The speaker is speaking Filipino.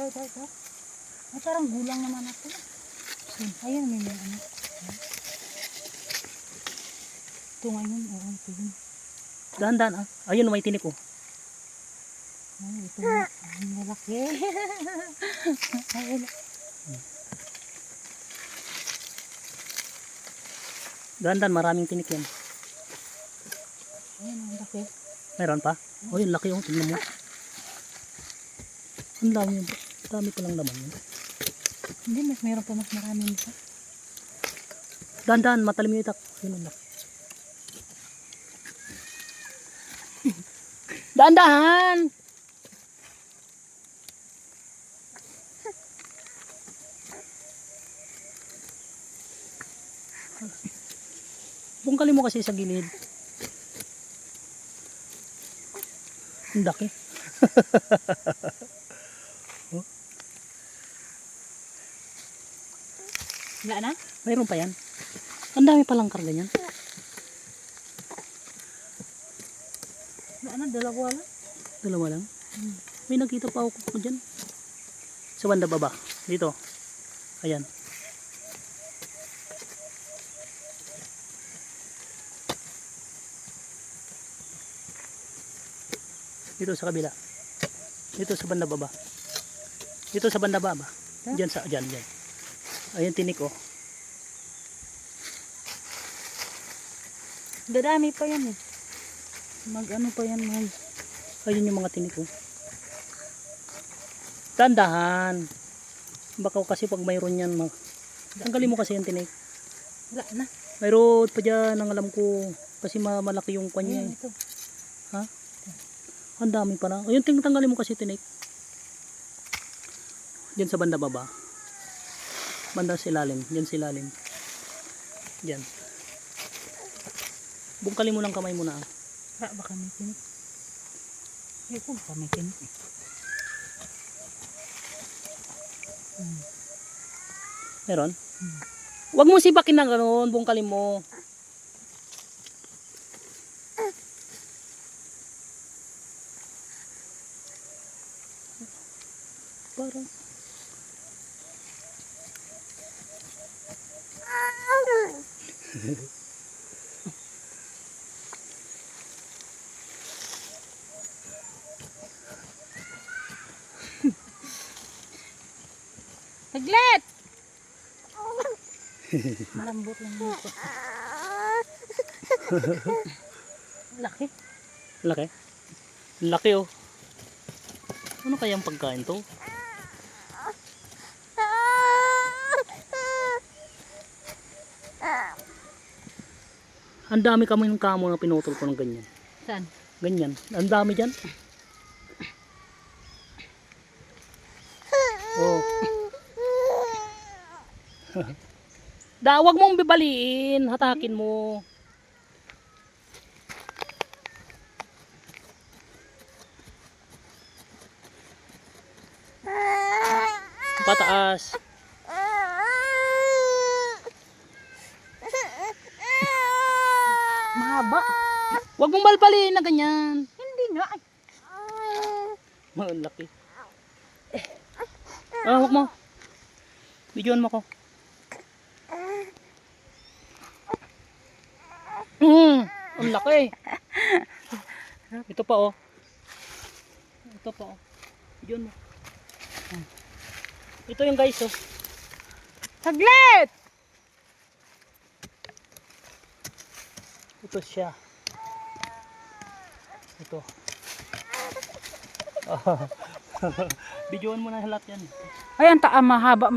Ito, ito, ito. Ay, parang gulang naman ako. Ayun, may mga ano. Ito ngayon, oo, ito yun. Dahan-dahan ah. Ayun, may tinik oh. Ay, ito na. Ay, malaki. Ayun. Dahan-dahan, maraming tinik yan. Ayun, ang laki. Meron pa? Oh, yun, laki oh. Tingnan mo. Ang dami yun. Dami pa lang naman yun. Hindi, mas meron pa mas marami nito. Dahan-dahan, matalim yung itak. Yun ang laki. Dahan-dahan! Bungkali mo kasi sa gilid. Ang laki. Wala na? Mayroon pa yan. Ang dami palang karga niyan. Wala na, dalawa lang. Dalawa lang. May nakita pa ako ko dyan. Sa banda baba. Dito. Ayan. Dito sa kabila. Dito sa banda baba. Dito sa banda baba. Diyan sa, diyan, diyan. Ayan tinik oh. Dadami pa yan eh. Mag ano pa yan, mag... Ayun yung mga tinik oh. Tandahan. Baka kasi pag mayroon yan, ma- tanggalin mo kasi yung tinik. Wala na. Mayroon pa dyan, ang alam ko. Kasi ma- malaki yung kanya. Ayun, eh. ito. Ang dami pa na. Ayun, ting tanggalin mo kasi tinik. Diyan sa banda baba. Banda sa ilalim. Diyan sa ilalim. Diyan. Bungkalin mo lang kamay mo na. ah. Baka baka may tinik. Ayun ko, baka may eh. Hmm. Meron? Hmm. Huwag mo sibakin na gano'n. Bungkalin mo. Parang Taglet! Malambot lang dito. Laki. laki. Laki oh. Ano kayang pagkain to? Ang dami kami ng kamo na pinutol ko ng ganyan. Saan? Ganyan. Ang dami dyan. Oh. da, wag mong bibaliin. Hatakin mo. Pataas. Mahaba. Wag mong balbaliin na ganyan. Hindi nga. Ay. Malaki. Ah, wag mo. Bidyoan mo ko. Mm, ang laki. Ito pa oh. Ito pa oh. Bidyoan mo. Ito yung guys oh. Taglet! Ito siya. Ito. Bidyoan mo na lahat yan. Ay, ang taa mahaba